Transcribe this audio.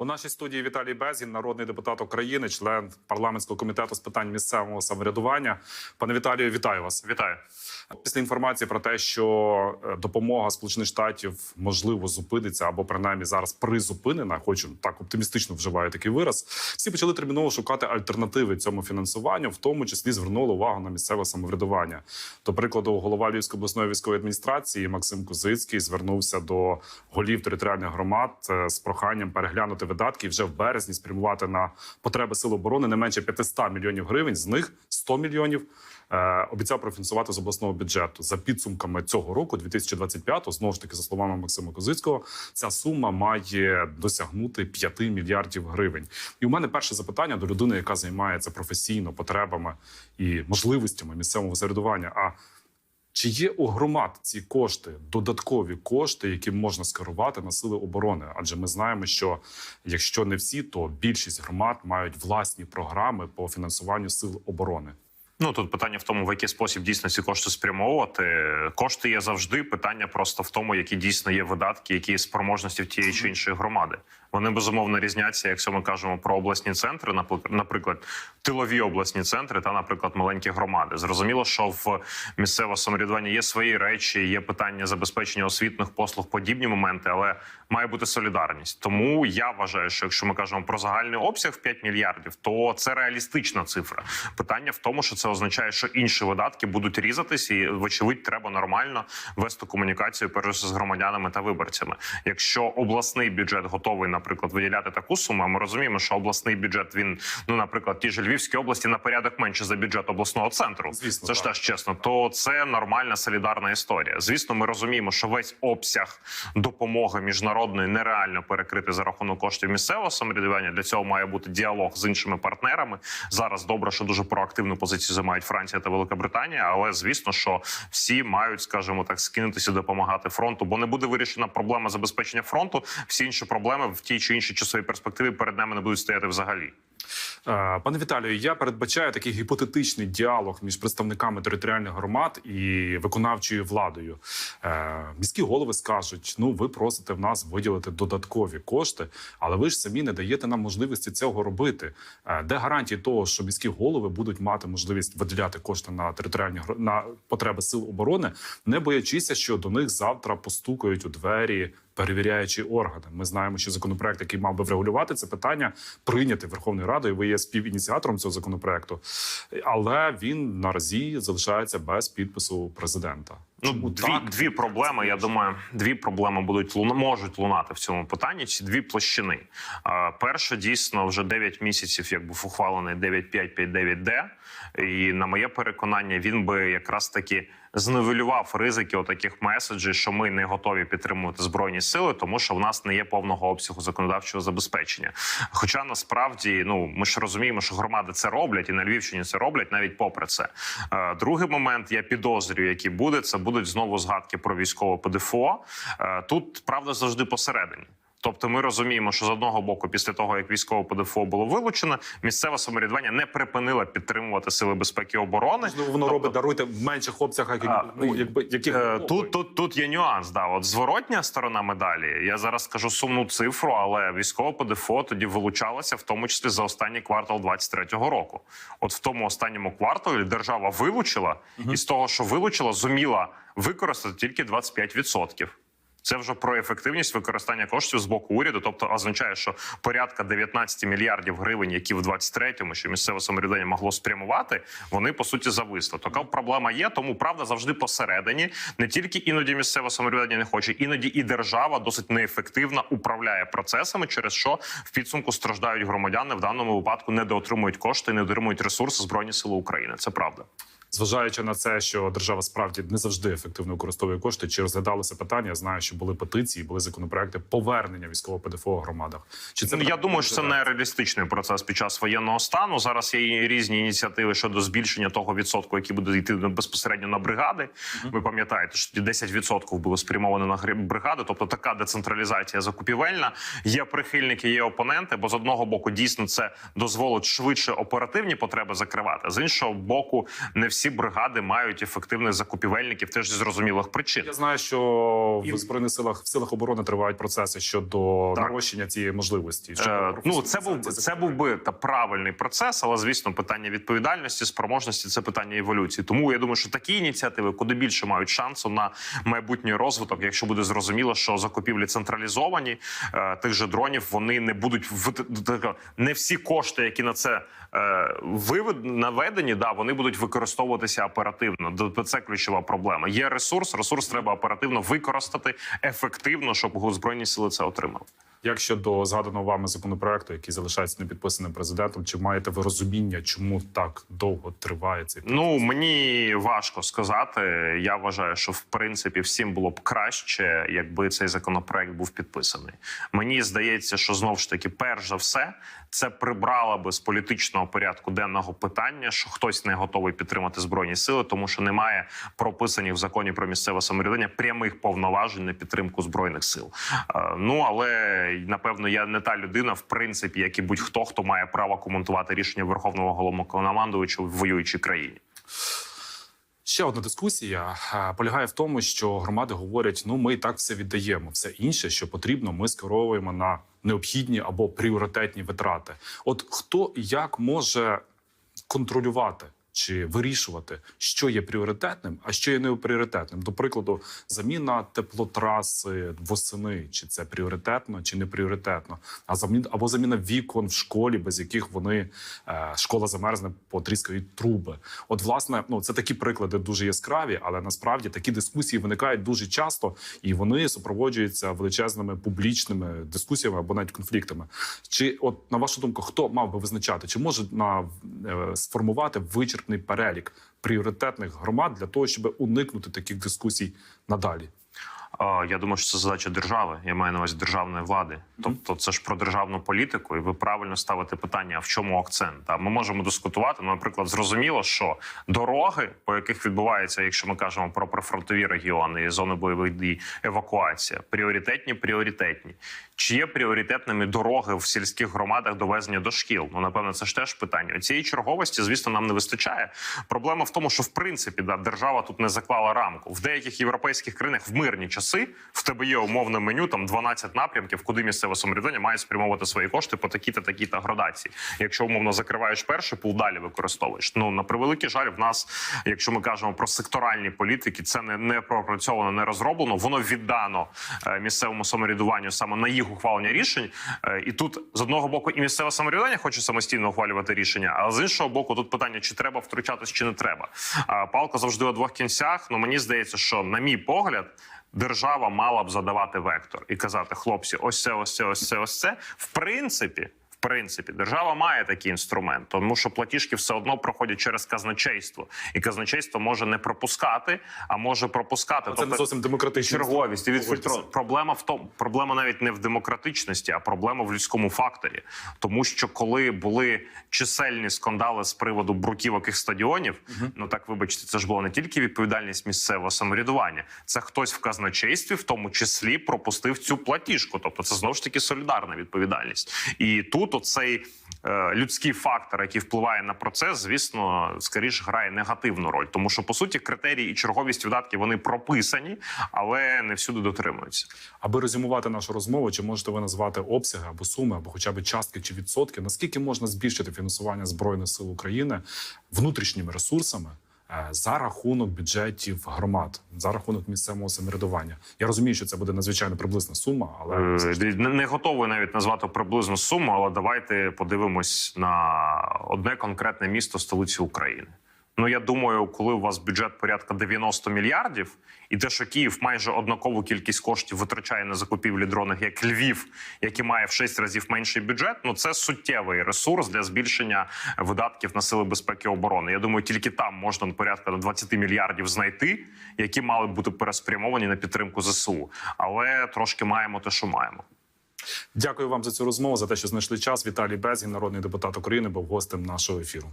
У нашій студії Віталій Безгін, народний депутат України, член парламентського комітету з питань місцевого самоврядування. Пане Віталію, вітаю вас. Вітаю. Після інформації про те, що е, допомога Сполучених Штатів можливо зупиниться або принаймні зараз призупинена, хочу так оптимістично вживаю такий вираз. Всі почали терміново шукати альтернативи цьому фінансуванню, в тому числі звернули увагу на місцеве самоврядування. До прикладу, голова Львівської обласної військової адміністрації Максим Кузицький звернувся до голів територіальних громад е, з проханням переглянути видатки вже в березні спрямувати на потреби сил оборони не менше 500 мільйонів гривень. З них 100 мільйонів е, обіцяв профінансувати з обласного бюджету. За підсумками цього року, 2025-го, знову ж таки, за словами Максима Козицького, ця сума має досягнути 5 мільярдів гривень. І у мене перше запитання до людини, яка займається професійно потребами і можливостями місцевого самоврядування. А чи є у громад ці кошти, додаткові кошти, які можна скерувати на сили оборони? Адже ми знаємо, що якщо не всі, то більшість громад мають власні програми по фінансуванню сил оборони. Ну тут питання в тому, в який спосіб дійсно ці кошти спрямовувати. Кошти є завжди. Питання просто в тому, які дійсно є видатки, які є спроможності в тієї чи іншої громади. Вони безумовно різняться, якщо ми кажемо про обласні центри, наприклад, тилові обласні центри та, наприклад, маленькі громади. Зрозуміло, що в місцеве самоврядування є свої речі, є питання забезпечення освітних послуг, подібні моменти, але має бути солідарність. Тому я вважаю, що якщо ми кажемо про загальний обсяг в 5 мільярдів, то це реалістична цифра. Питання в тому, що це означає, що інші видатки будуть різатись, і вочевидь треба нормально вести комунікацію перш з громадянами та виборцями. Якщо обласний бюджет готовий, наприклад, виділяти таку суму, а ми розуміємо, що обласний бюджет він, ну наприклад, ті ж Львівській області на порядок менше за бюджет обласного центру. Звісно, це ж теж чесно. То це нормальна солідарна історія. Звісно, ми розуміємо, що весь обсяг допомоги міжнародної нереально перекрити за рахунок коштів місцевого самоврядування. Для цього має бути діалог з іншими партнерами. Зараз добре, що дуже проактивну позицію займають Франція та Велика Британія. Але звісно, що всі мають, скажімо так, скинутися допомагати фронту, бо не буде вирішена проблема забезпечення фронту. Всі інші проблеми в тій чи іншій часовій перспективі перед нами не будуть стояти взагалі. Е, Пане Віталію, я передбачаю такий гіпотетичний діалог між представниками територіальних громад і виконавчою владою. Е, Міські голови скажуть: ну ви просите в нас виділити додаткові кошти, але ви ж самі не даєте нам можливості цього робити. Е, Де гарантії того, що міські голови будуть мати можливість виділяти кошти на територіальні на потреби сил оборони, не боячися, що до них завтра постукають у двері перевіряючі органи. Ми знаємо, що законопроект, який мав би врегулювати це питання, прийнятий Верховною Радою. Ви є співініціатором цього законопроекту, але він наразі залишається без підпису президента. Ну, Чому дві, так? дві проблеми. Я думаю, дві проблеми будуть можуть лунати в цьому питанні. Ці дві площини. А, перша дійсно вже 9 місяців, як був ухвалений 9.5.5.9D. І на моє переконання, він би якраз таки зневелював ризики отаких меседжів, що ми не готові підтримувати збройні сили, тому що в нас не є повного обсягу законодавчого забезпечення. Хоча насправді, ну ми ж розуміємо, що громади це роблять, і на Львівщині це роблять навіть попри це. Другий момент я підозрюю, який буде, це будуть знову згадки про військове ПДФО. Е, Тут правда завжди посередині. Тобто, ми розуміємо, що з одного боку, після того як військове ПДФО було вилучено, місцеве самоврядування не припинило підтримувати сили безпеки і оборони. Воно Тобто- робить даруйте в менших обсягах, як, А, ну, якби яких Е, Тут, тут, тут є нюанс. Да, от зворотня сторона медалі. Я зараз скажу сумну цифру, але військове ПДФО тоді вилучалося, в тому числі за останній квартал 23-го року. От в тому останньому кварталі держава вилучила, і з того, що вилучила, зуміла використати тільки 25%. Це вже про ефективність використання коштів з боку уряду, тобто означає, що порядка 19 мільярдів гривень, які в 23-му, що місцеве самоврядування могло спрямувати, вони по суті зависли. Така проблема є, тому правда завжди посередині. Не тільки іноді місцеве самоврядування не хоче, іноді і держава досить неефективно управляє процесами, через що в підсумку страждають громадяни в даному випадку недоотримують кошти, не отримують ресурси збройні сили України. Це правда. Зважаючи на це, що держава справді не завжди ефективно використовує кошти, чи розглядалося питання? Я знаю, що були петиції, були законопроекти повернення військового ПДФО в громадах. Чи це Ну, я думаю, що це не реалістичний процес під час воєнного стану. Зараз є різні ініціативи щодо збільшення того відсотку, який буде йти безпосередньо на бригади. Ви пам'ятаєте, що тоді 10% було спрямовано на бригади, тобто така децентралізація закупівельна. Є прихильники, є опоненти, бо з одного боку дійсно це дозволить швидше оперативні потреби закривати. а З іншого боку, не всі всі бригади мають ефективних закупівельників, теж зі зрозумілих причин. Я знаю, що в збройних силах в силах оборони тривають процеси щодо Так. нарощення цієї можливості. Е, ну це був це був би та правильний процес, але звісно, питання відповідальності, спроможності це питання еволюції. Тому я думаю, що такі ініціативи куди більше мають шансу на майбутній розвиток, якщо буде зрозуміло, що закупівлі централізовані е, тих же дронів, вони не будуть в не всі кошти, які на це е, вивед наведені, да вони будуть використовуватися оперативно. Це ключова проблема. Є ресурс, ресурс треба оперативно використати ефективно, щоб збройні сили це отримали. Як щодо згаданого вами законопроекту, який залишається непідписаним президентом, чи маєте ви розуміння, чому так довго триває цей Ну мені важко сказати. Я вважаю, що в принципі всім було б краще, якби цей законопроект був підписаний. Мені здається, що знов ж таки, перш за все, це прибрало би з політичного порядку денного питання, що хтось не готовий підтримати збройні сили, тому що немає прописаних в законі про місцеве самоврядування прямих повноважень на підтримку збройних сил. Е, Ну але напевно я не та людина, в принципі, як і будь-хто, хто має право коментувати рішення верховного головнокомандувача в воюючій країні. Ще одна дискусія е, полягає в тому, що громади говорять: ну ми і так все віддаємо. Все інше, що потрібно, ми скеровуємо на необхідні або пріоритетні витрати. От хто і як може контролювати чи вирішувати, що є пріоритетним, а що є непріоритетним? До прикладу, заміна теплотраси восени, чи це пріоритетно, чи не пріоритетно, а замін або заміна вікон в школі, без яких вони е, школа замерзне, потріскають труби. От, власне, ну це такі приклади дуже яскраві, але насправді такі дискусії виникають дуже часто, і вони супроводжуються величезними публічними дискусіями або навіть конфліктами. Чи, от на вашу думку, хто мав би визначати, чи може на е, сформувати вичерпний перелік пріоритетних громад для того, щоб уникнути таких дискусій надалі? Я думаю, що це задача держави. Я маю на увазі державної влади. Тобто, це ж про державну політику, і ви правильно ставите питання: а в чому акцент? Ми можемо дискутувати. Ну, наприклад, зрозуміло, що дороги, по яких відбувається, якщо ми кажемо про прифронтові регіони і зони бойових дій, евакуація, пріоритетні, пріоритетні. Чи є пріоритетними дороги в сільських громадах довезення до шкіл? Ну напевно, це ж теж питання. Цієї черговості, звісно, нам не вистачає. Проблема в тому, що в принципі да, держава тут не заклала рамку. В деяких європейських країнах в мирні часи в тебе є умовне меню, там 12 напрямків, куди місцеве самоврядування має спрямовувати свої кошти по такі-то, такі-то градації. Якщо умовно закриваєш перший пул, далі використовуєш. Ну на превеликий жаль, в нас, якщо ми кажемо про секторальні політики, це не, не пропрацьовано, не розроблено. Воно віддано е, місцевому самоврядуванню саме на їх ухвалення рішень. Е, і тут з одного боку і місцеве самоврядування хоче самостійно ухвалювати рішення, а з іншого боку, тут питання, чи треба втручатись, чи не треба. Палка завжди у двох кінцях. Ну мені здається, що на мій погляд. Держава мала б задавати вектор і казати, хлопці, ось це, ось це, ось це, ось це. В принципі, принципі, держава має такий інструмент, тому що платіжки все одно проходять через казначейство, і казначейство може не пропускати, а може пропускати. Тобто Це не зовсім демократично. черговість і відфільтро... Проблема в тому, проблема навіть не в демократичності, а проблема в людському факторі. Тому що коли були чисельні скандали з приводу бруківок і стадіонів, ну так вибачте, це ж була не тільки відповідальність місцевого самоврядування, це хтось в казначействі, в тому числі, пропустив цю платіжку. Тобто, це знову ж таки солідарна відповідальність. І тут оцей е, людський фактор, який впливає на процес, звісно, скоріше грає негативну роль, тому що по суті критерії і черговість видатків вони прописані, але не всюди дотримуються. Аби резюмувати нашу розмову, чи можете ви назвати обсяги або суми, або хоча б частки чи відсотки? Наскільки можна збільшити фінансування збройних сил України внутрішніми ресурсами за рахунок бюджетів громад, за рахунок місцевого самоврядування? Я розумію, що це буде надзвичайно приблизна сума, але Е, Не не готовий навіть назвати приблизну суму, але давайте подивимось на одне конкретне місто столиці України. Ну я думаю, коли у вас бюджет порядка 90 мільярдів, і те, що Київ майже однакову кількість коштів витрачає на закупівлі дронів, як Львів, який має в 6 разів менший бюджет, ну це суттєвий ресурс для збільшення видатків на сили безпеки і оборони. Я думаю, тільки там можна порядка до 20 мільярдів знайти, які мали бути переспрямовані на підтримку ЗСУ. Але трошки маємо те, що маємо. дякую вам за цю розмову, за те, що знайшли час. Віталій Безгін, народний депутат України, був гостем нашого ефіру.